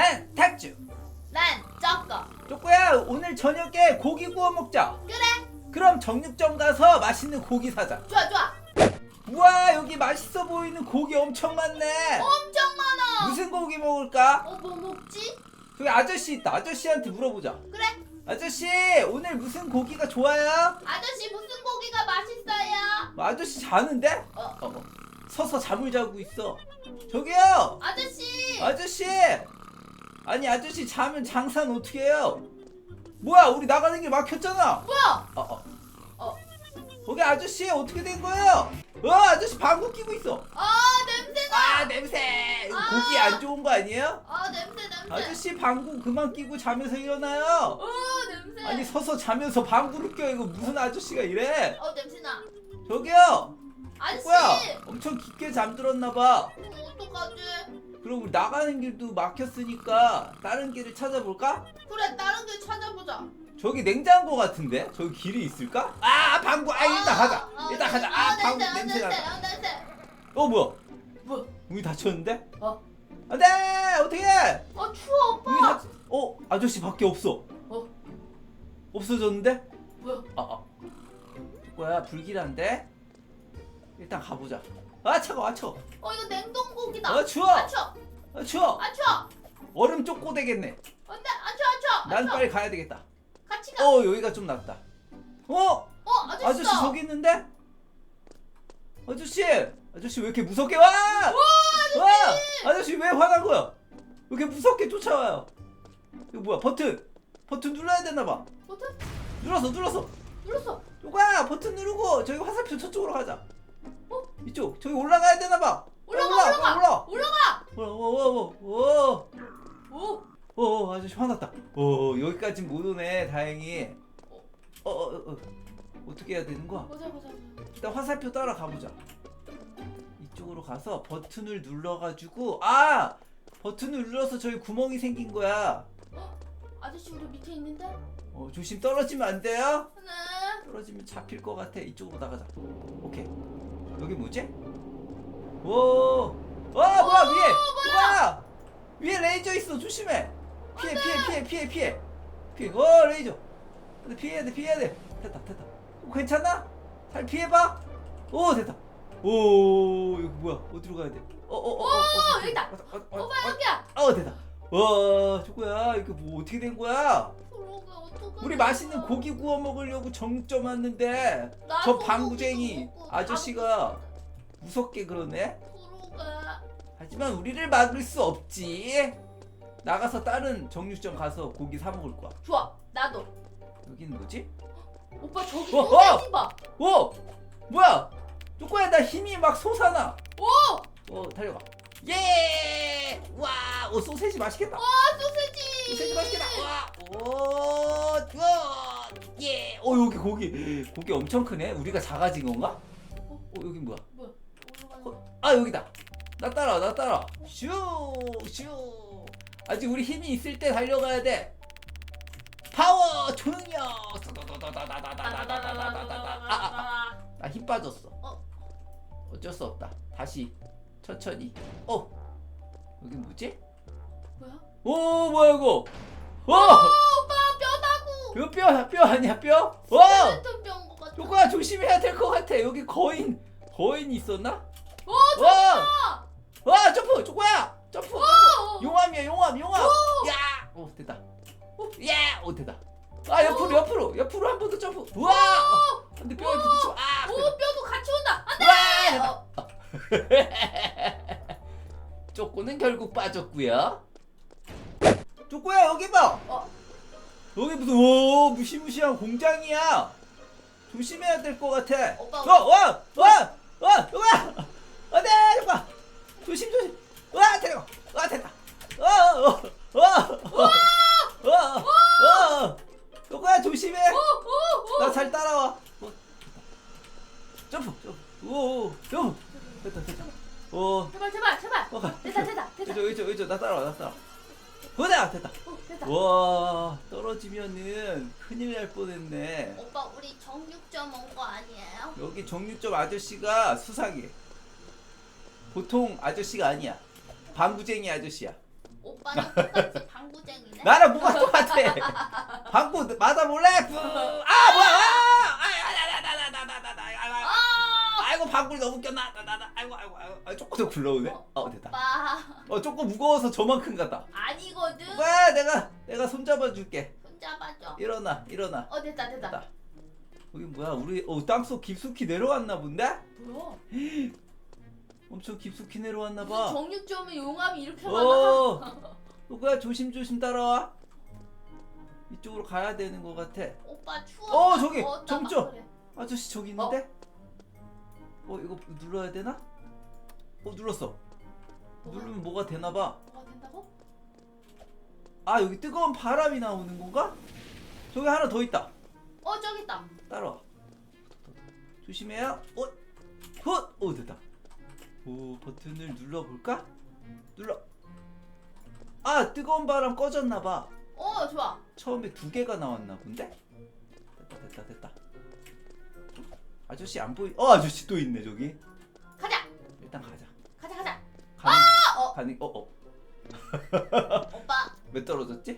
난 탁주. 난 쩌꺼. 쪼꼬야 오늘 저녁에 고기 구워 먹자. 그래. 그럼 정육점 가서 맛있는 고기 사자. 좋아 좋아. 우와 여기 맛있어 보이는 고기 엄청 많네. 엄청 많아. 무슨 고기 먹을까? 어 뭐 먹지? 저기 아저씨 있다. 아저씨한테 물어보자. 그래. 아저씨 오늘 무슨 고기가 좋아요? 아저씨 무슨 고기가 맛있어요? 뭐 아저씨 자는데? 어. 어, 어. 서서 잠을 자고 있어. 저기요 아저씨. 아저씨. 아니 아저씨 자면 장사는 어떻게 해요? 뭐야 우리 나가는 길 막혔잖아. 뭐야? 어, 어. 어. 거기 아저씨 어떻게 된 거예요? 어 아저씨 방구 끼고 있어. 아 냄새나. 아 냄새. 아. 고기 안 좋은 거 아니에요? 아 냄새 냄새. 아저씨 방구 그만 끼고 자면서 일어나요. 어 냄새. 아니 서서 자면서 방구를 껴 이거 무슨 아저씨가 이래? 어 냄새나. 저기요. 아저씨. 뭐야? 엄청 깊게 잠들었나 봐. 어, 어떡하지? 그럼 우리 나가는 길도 막혔으니까 다른 길을 찾아볼까? 그래 다른 길 찾아보자. 저기 냉장고 같은데? 저기 길이 있을까? 아 방구! 아 일단 가자! 일단 가자! 아 방구 냄새, 아, 냄새. 어 뭐야? 뭐? 문이 닫혔는데? 어. 안돼! 어떻게 해? 어 추워 문이 오빠. 닫... 어? 아저씨 밖에 없어 어 없어졌는데? 뭐야? 아 아. 뭐야 불길한데? 일단 가보자 아 차가워 아 차가워 어 이거 냉동고기다. 어 추워! 아 추워. 아 추워! 아 추워. 얼음 쪼꼬 되겠네 안돼 아 추워 아 추워. 아 난 추워. 빨리 가야 되겠다 같이 가. 어 여기가 좀 낫다 어? 어 아저씨. 아저씨 저기 있는데? 아저씨! 아저씨 왜 이렇게 무섭게 와! 와! 아저씨 왜 화난 거야? 왜 이렇게 무섭게 쫓아와요? 이거 뭐야 버튼! 버튼 눌러야 되나 봐 버튼 눌렀어 눌렀어 눌렀어. 요가 버튼 누르고 저기 화살표 저쪽으로 가자 어? 이쪽 저기 올라가야 되나 봐 올라가 올라, 올라가 올라 올라가. 오오오오 오. 오 아저씨 화났다 오 여기까지 못 오네 다행히 어 어 어 어, 어. 어떻게 해야 되는 거야? 보자 보자. 보자. 일단 화살표 따라 가보자. 이쪽으로 가서 버튼을 눌러가지고 아 버튼을 눌러서 저기 구멍이 생긴 거야. 아저씨 우리 밑에 있는데? 어, 조심 떨어지면 안 돼요. 네. 떨어지면 잡힐 것 같아. 이쪽으로 나가자. 오케이. 여기 뭐지? 오, 와 뭐야 위에 뭐야 위에 레이저 있어 조심해. 피해 피해 피해 피해 피해 피해. 오 레이저. 근데 피해야 돼 피해야 돼. 됐다 됐다. 어, 괜찮아? 잘 피해봐. 오 됐다. 오 여기 뭐야 어디로 가야 돼? 어어어 오, 여기다. 오빠 여기야. 어 됐다. 와 저거야 이거 뭐 어떻게 된 거야? 그러게? 우리 맛있는 고기 구워 먹으려고 정점 왔는데 나도 저 고기도 방구쟁이 먹고 아저씨가 무섭게 그러네. 그러게. 하지만 우리를 막을 수 없지. 나가서 다른 정육점 가서 고기 사 먹을 거야. 좋아. 나도. 여기는 뭐지? 오빠 저기 어, 소세지 봐. 오 뭐야? 쪼꼬야 나 힘이 막 솟아나. 오. 어 달려가. 예! 와, 오 소세지 맛있겠다. 아 소세지. 소세지 맛있겠다. 와, 오, 좋아. 예. 어 여기 고기 고기 엄청 크네. 우리가 작아진 건가? 어 여기 뭐야? 뭐야? 거. 아 여기다. 나 따라, 나 따라. 슈, 슈. 아직 우리 힘이 있을 때 달려가야 돼. 파워 초능력. 아, 아, 나힘 빠졌어. 어. 어쩔 수 없다. 다시 천천히. 어, 여기 뭐지? 뭐야? 오, 뭐야 이거? 어, 오빠 뼈다구. 이거 뼈, 뼈 아니야 뼈? 와, 스켈레톤 뼈인 것 같아. 조거야 조심해야 될 것 같아. 여기 거인, 거인이 있었나? 오 와, 와 점프, 조거야 점프. 어. 용암이야 용암 용암 야! 오 됐다 오, 야! 오 됐다 아 옆으로 옆으로 옆으로 한 번 더 점프 우와 어, 근데 뼈에 부딪히고 아 오. 뼈도 같이 온다. 안돼. 와 쪼꼬는 결국 빠졌고요 쪼꼬야 여기 봐 어. 여기 무슨 오 무시무시한 공장이야 조심해야 될 것 같아 오빠. 어와와 와 와 안돼 쪼꼬 조심 조심 와 데려가 와 됐다 어어어어어어 쪼꼬야 조심해. 나 잘 따라와. 어, 점프, 점프. 오, 점프. 됐다, 됐다. 오, 제발 제발 제발. 어, 가. 됐다 됐다 됐다. 이쪽, 이쪽, 이쪽. 나 따라와, 나 따라와. 보다, 됐다. 오 됐다. 와, 떨어지면은 큰일 날 뻔했네. 오빠 우리 정육점 온 거 아니에요? 여기 정육점 아저씨가 수상해. 보통 아저씨가 아니야. 방구쟁이 아저씨야. 오빠는 똑같이 방구쟁이네. 나랑 뭐가 똑같아? 방구 맞아 볼래? 부- 아 뭐야? 아! 아나나나나나나나 아! 아이고 방구 너무 꼈나? 나 나 나 아이고 아이고 아이고 아, 조금 더 굴러오네. 어 됐다. 오빠 어 조금 무거워서 저만큼 같다. 아니거든. 왜 내가 내가 손 잡아줄게. 손 잡아줘. 일어나 일어나. 어 됐다 됐다. 됐다. 여기 뭐야? 우리 어 땅속 깊숙이 내려왔나 본데? 뭐야? 엄청 깊숙이 내려왔나 무슨 봐. 정육점에 용암이 이렇게 많아? 어. 누구야? 조심 조심 따라와. 이쪽으로 가야 되는 것 같아. 오빠 추워. 어, 저기, 더웠다 점점. 막 그래. 아저씨 저기 있는데? 어 이거 눌러야 되나? 어 눌렀어. 뭐가, 누르면 뭐가 되나 봐. 뭐가 된다고? 아 여기 뜨거운 바람이 나오는 건가? 저기 하나 더 있다. 어 저기 있다. 따라와. 조심해요. 어, 헛, 오 됐다. 오 버튼을 눌러볼까? 눌러. 아 뜨거운 바람 꺼졌나 봐. 어 좋아. 처음에 두 개가 나왔나 본데? 됐다 됐다 됐다. 아저씨 안 보이? 어 아저씨 또 있네 저기. 가자. 일단 가자. 가자 가자. 가는, 어. 가는 어 어. 오빠 왜 떨어졌지?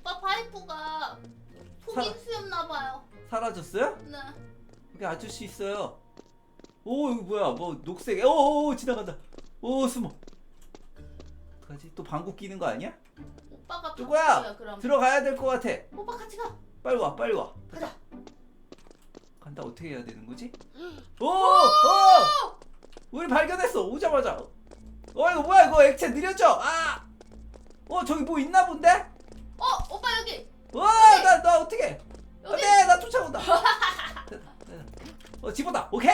오빠 파이프가 속임수였나 봐요. 사라졌어요? 네. 여기 아저씨 있어요. 오 이거 뭐야? 뭐 녹색. 오, 오 지나간다. 오 숨어. 가지 또 방구 끼는 거 아니야? 오빠가 누구야? 그럼. 들어가야 될 것 같아. 오빠 같이 가. 빨리 와, 빨리 와. 가자. 간다 어떻게 해야 되는 거지? 오, 오, 우리 발견했어. 오자마자. 어 이거 뭐야? 이거 액체 느려져. 아, 어 저기 뭐 있나 본데? 어 오빠 여기 와, 나나 어떻게? 여기 안돼, 나 쫓아온다. 됐다, 됐다. 어 집어다. 오케이.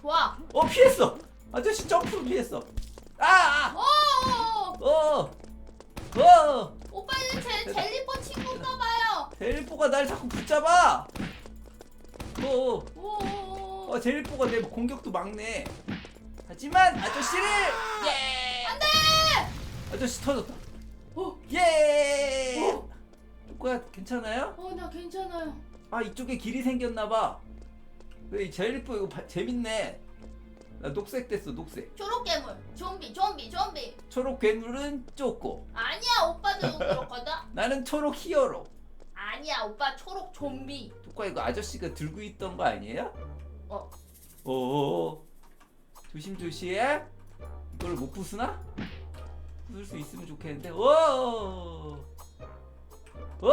좋아. 어 피했어. 아저씨 점프로 피했어. 아, 아. 오 어, 어. 오빠 이거 제 젤리버 친구인가 봐요. 제일뽀가 날 자꾸 붙잡아. 어, 오. 어, 제일뽀가 내 공격도 막네. 하지만 아저씨를 예. 안돼. 아저씨 터졌다. 오. 예. 오. 쪼꼬야 괜찮아요? 어 나 괜찮아요. 아 이쪽에 길이 생겼나 봐. 왜 제일뽀 이거 바- 재밌네. 나 녹색 됐어 녹색. 초록 괴물. 좀비 좀비 좀비. 초록 괴물은 쪼꼬. 아니야 오빠도 그렇거든. 나는 초록 히어로. 아니야 오빠 초록 좀비. 쪼꼬 이거 아저씨가 들고 있던 거 아니에요? 어. 오. 조심 조심. 이걸 못 부수나? 부술 수 있으면 좋겠는데. 오. 오.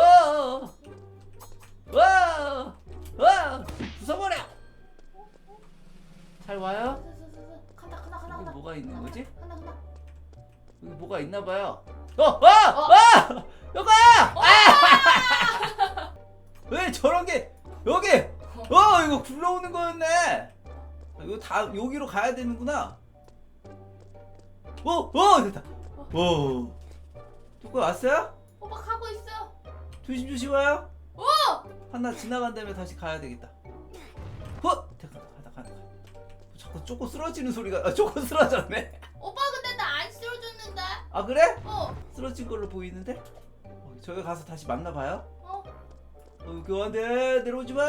와. 와. 부숴버려. 잘 와요? 간다 간다 간다 여기 간다. 뭐가 있는 거지? 간다 간다. 여기 뭐가 있나 봐요. 어, 어, 어, 여거야. 아! 왜 저런 게 여기? 어, 이거 굴러오는 거였네. 아, 이거 다 여기로 가야 되는구나. 어, 어, 됐다. 오, 누구 왔어요? 오빠 가고 있어. 조심 조심 와요. 오. 하나 지나간 다음에 다시 가야 되겠다. 헛, 가다 가다 가다. 자꾸 쪼고 쓰러지는 소리가. 아, 쪼고 쓰러졌네. 오빠 근데 나안 쓰러졌는데. 아 그래? 어. 쓰러진 걸로 보이는데? 어, 저기 가서 다시 만나봐요. 어. 어, 안돼 내려오지 마.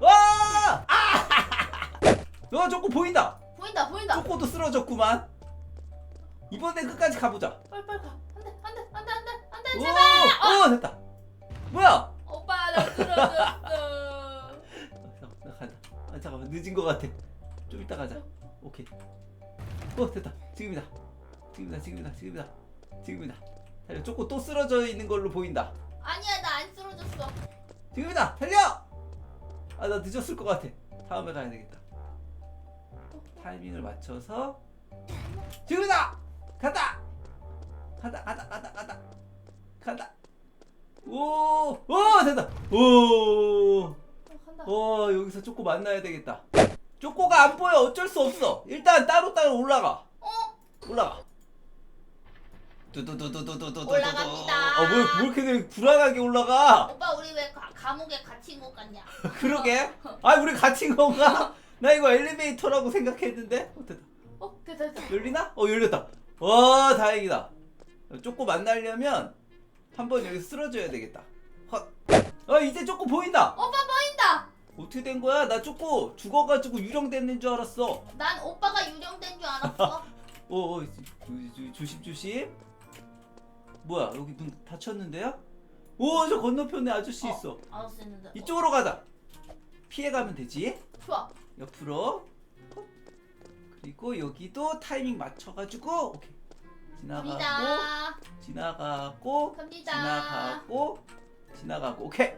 와! 아! 너 조금 보인다. 보인다 보인다. 조금도 쓰러졌구만. 이번에 끝까지 가보자. 빨리 가. 안돼 안돼 안돼 안돼 안돼 오, 제발. 어. 어 됐다. 뭐야? 오빠 나 쓰러졌어. 어, 나 간다. 아, 잠깐만 늦은 것 같아. 좀 이따 가자. 오케이. 어 됐다. 지금이다. 지금이다. 지금이다. 지금이다. 지금이다. 달려. 조금 또 쓰러져 있는 걸로 보인다. 아니야 나 안 쓰러졌어. 지금이다! 달려! 아, 나 늦었을 것 같아. 다음에 가야 되겠다. 타이밍을 맞춰서. 지금이다! 간다! 간다, 간다, 간다, 간다. 간다. 오, 오, 된다. 오, 간다. 어, 여기서 쪼꼬 만나야 되겠다. 쪼꼬가 안 보여. 어쩔 수 없어. 일단 따로따로 올라가. 어? 올라가. 두두두두두두두. 올라갑니다. 아, 왜, 왜 이렇게 불안하게 올라가? 오빠 우리 왜 가, 감옥에 갇힌 것 같냐? 그러게 아 우리 갇힌 건가 나 이거 엘리베이터라고 생각했는데 어, 됐다 어 됐다 됐다. 열리나 어 열렸다 와 다행이다 쪼꼬 만나려면 한번 여기 쓰러져야 되겠다 헛 어 이제 쪼꼬 보인다 오빠 보인다. 어떻게 된 거야 나 쪼꼬 죽어가지고 유령됐는 줄 알았어 난 오빠가 유령된 줄 알았어. 조, 조, 조심 조심. 뭐야 여기 문 닫혔는데요? 오 저 건너편에 아저씨 어, 있어 아저씨 있는데. 이쪽으로 가자 피해 가면 되지 어, 좋아. 옆으로 헛. 그리고 여기도 타이밍 맞춰가지고 오케이 지나가고 갑니다. 지나가고 갑니다. 지나가고 지나가고 오케이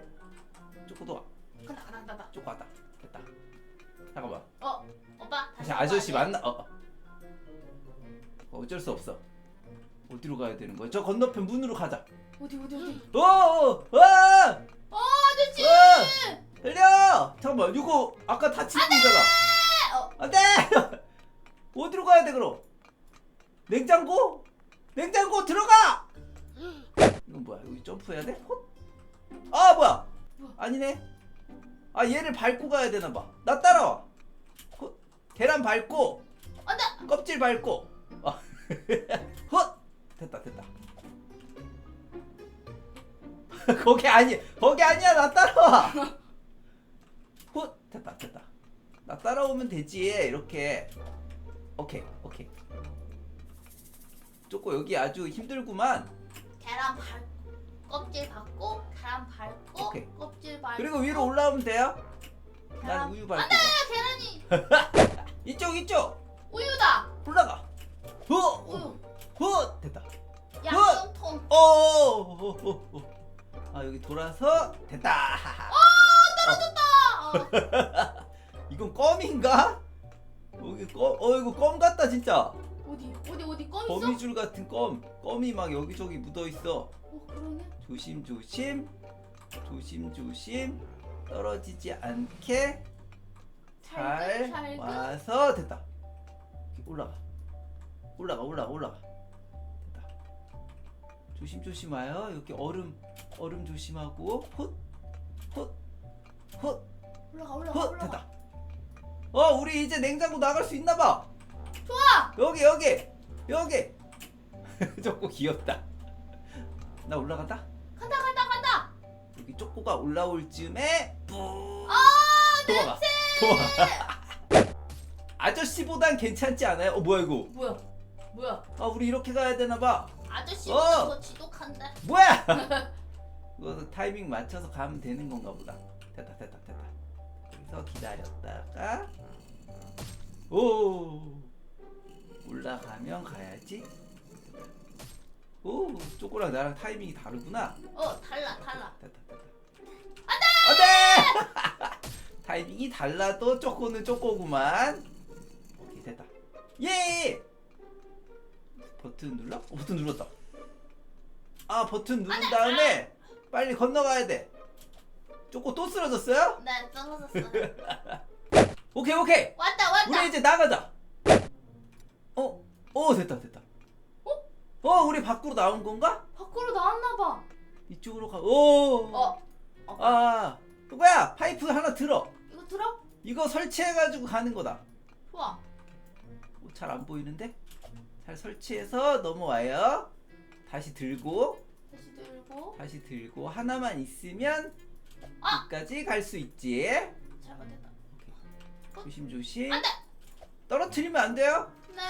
쪼꼬도 와 간다 간다 간다, 간다. 왔다 됐다 잠깐만 어 오빠 다시 다시 아저씨. 만나 어, 어. 어쩔 수 없어 어디로 가야 되는 거야 저 건너편 문으로 가자 어디 어디 어디. 오! 어! 와! 어 아저씨. 와! 달려! 잠깐만 이거 아까 다친 어. 안돼! 어디로 가야 돼 그럼? 냉장고? 냉장고 들어가! 이건 뭐야 여기 점프해야 돼? 헛? 아 뭐야? 뭐야? 아니네 아 얘를 밟고 가야 되나 봐 나 따라와 헛 계란 밟고 안돼. 껍질 밟고 아. 헛 거기 아니 거기 아니야 나 따라와 헛 됐다 됐다 나 따라오면 되지 이렇게 오케이 오케이 쪼꼬 여기 아주 힘들구만 계란 밟 껍질 밟고 계란 밟고 오케이. 껍질 밟고. 그리고 위로 올라오면 돼요 난 계란. 우유 밟고 안돼 가. 계란이 이쪽 이쪽 우유다. 올라가 헛 우유. 헛 됐다 양념통. 어, 오, 오, 오, 오. 아 여기 돌아서 됐다. 아, 어. 이건 껌인가? 여기 껌, 어 이거 껌 같다 진짜. 어디 어디 어디 껌 있어? 거미줄 같은 껌, 껌이 막 여기저기 묻어 있어. 어 그러네. 조심 조심, 조심 조심, 떨어지지 않게 잘 잘들. 와서 됐다. 올라가, 올라가, 올라가, 올라가. 됐다. 조심 조심 와요. 여기 얼음, 얼음 조심하고 헛, 헛, 헛. 올라가 올라가 헛 올라가. 됐다. 어 우리 이제 냉장고 나갈 수 있나 봐. 좋아. 여기 여기 여기. 쪼꼬 귀엽다. 나 올라간다. 간다 간다 간다. 여기 쪼꼬가 올라올 즈음에 뿌. 아 도망가. 도망가. 아저씨보단 괜찮지 않아요? 어 뭐야 이거? 뭐야 뭐야 아 우리 이렇게 가야 되나 봐. 아저씨보다 어. 더 지독한데. 뭐야? 이거 타이밍 맞춰서 가면 되는 건가 보다. 됐다 됐다 됐다. 여기서 기다렸다가 오 올라가면 가야지. 오 쪼꼬랑 나랑 타이밍이 다르구나. 어 달라 달라. 됐다 됐다. 안돼. 안돼. 타이밍이 달라도 쪼꼬는 쪼꼬구만. 오케이 됐다. 예. 버튼 눌러? 어, 버튼 눌렀다. 아 버튼 누른 다음에 빨리 건너가야 돼. 쪼꼬 또 쓰러졌어요? 네 떨어졌어. 오케이 오케이. 왔다 왔다. 우리 이제 나가자. 어? 어 됐다 됐다. 어? 어 우리 밖으로 나온 건가? 밖으로 나왔나 봐. 이쪽으로 가. 오. 어 아 그거야 파이프 하나 들어. 이거 들어? 이거 설치해가지고 가는 거다. 좋아. 잘 안 보이는데? 잘 설치해서 넘어와요. 다시 들고 다시 들고. 하나만 있으면 아! 여기까지 갈 수 있지. 잘못했다. 조심 조심. 안 돼. 떨어뜨리면 안 돼요. 네.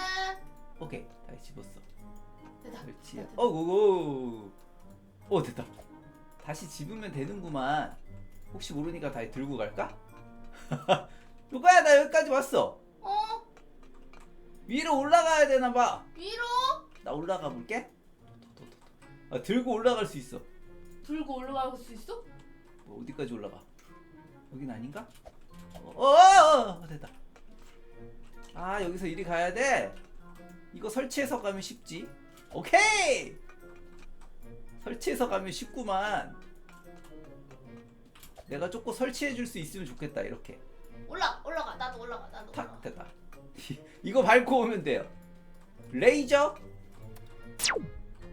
오케이 다시 집었어. 됐다. 설치. 됐다. 어 고고. 오 됐다. 다시 집으면 되는구만. 혹시 모르니까 다시 들고 갈까? 누가야 나 여기까지 왔어. 어 위로 올라가야 되나 봐. 위로 나 올라가 볼게. 아, 들고 올라갈 수 있어. 들고 올라갈 수 있어? 뭐 어디까지 올라가? 여긴 아닌가? 어, 어, 어, 어, 됐다. 아 여기서 이리 가야 돼. 이거 설치해서 가면 쉽지. 오케이. 설치해서 가면 쉽구만. 내가 조금 설치해 줄 수 있으면 좋겠다 이렇게. 올라 올라가 나도 올라가 나도 탁 올라가. 됐다. 이거 밟고 오면 돼요. 레이저?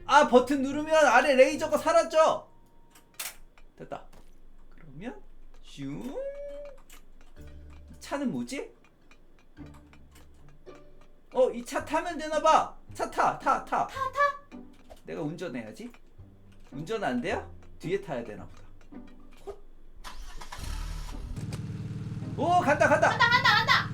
아 버튼 누르면 아래 레이저가 사라져. 됐다. 그러면 슝. 이 차는 뭐지? 어, 이 차 타면 되나 봐. 차 타, 타, 타. 타, 타. 내가 운전해야지. 운전 안 돼요? 뒤에 타야 되나 보다. 헛. 오, 간다, 간다. 간다 간다 간다.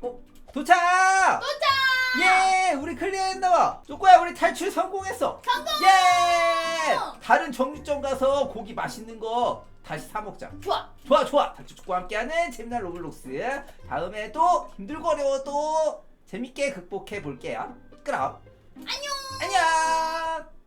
어, 도착! 도착. 예 우리 클리어했나봐. 쪼꼬야 우리 탈출 성공했어. 성공! 예! 다른 정육점 가서 고기 맛있는 거 다시 사 먹자. 좋아. 좋아 좋아. 닭죽과 함께하는 재미난 로블록스. 다음에 또 힘들고 어려워도 재밌게 극복해 볼게요. 그럼. 안녕. 안녕